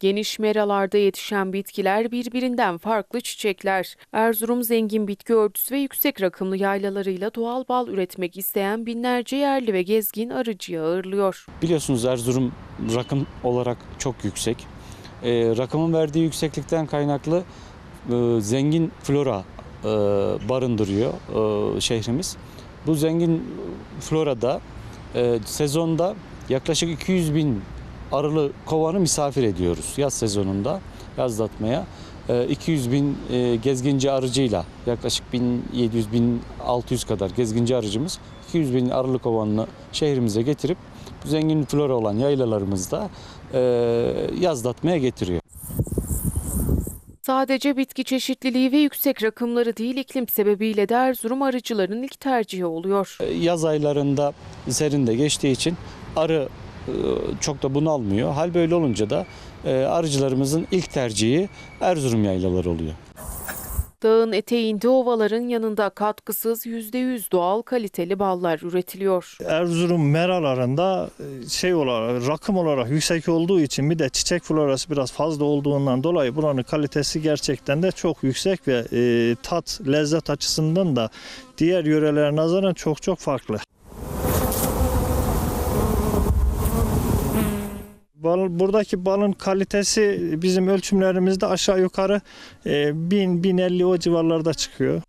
Geniş meralarda yetişen bitkiler birbirinden farklı çiçekler. Erzurum zengin bitki örtüsü ve yüksek rakımlı yaylalarıyla doğal bal üretmek isteyen binlerce yerli ve gezgin arıcıyı ağırlıyor. Biliyorsunuz Erzurum rakım olarak çok yüksek. Ee, rakımın verdiği yükseklikten kaynaklı e, zengin flora e, barındırıyor e, şehrimiz. Bu zengin florada e, sezonda yaklaşık 200 bin arılı kovanı misafir ediyoruz yaz sezonunda yazlatmaya. E, 200 bin e, gezginci arıcıyla yaklaşık 1700-1600 kadar gezginci arıcımız 200 bin arılı kovanını şehrimize getirip zengin flora olan yaylalarımızda e, yazlatmaya getiriyor. Sadece bitki çeşitliliği ve yüksek rakımları değil iklim sebebiyle de Erzurum arıcıların ilk tercihi oluyor. E, Yaz aylarında serinde geçtiği için arı e, çok da bunalmıyor. Hal böyle olunca da e, arıcılarımızın ilk tercihi Erzurum yaylaları oluyor. Dağın eteğinde ovaların yanında katkısız %100 doğal kaliteli ballar üretiliyor. Erzurum meralarında e, şey olarak rakım olarak yüksek olduğu için bir de çiçek florası biraz fazla olduğundan dolayı buranın kalitesi gerçekten de çok yüksek ve e, tat lezzet açısından da diğer yörelere nazaran çok çok farklı. Bal, buradaki balın kalitesi bizim ölçümlerimizde aşağı yukarı e, 1000-1050 o civarlarda çıkıyor.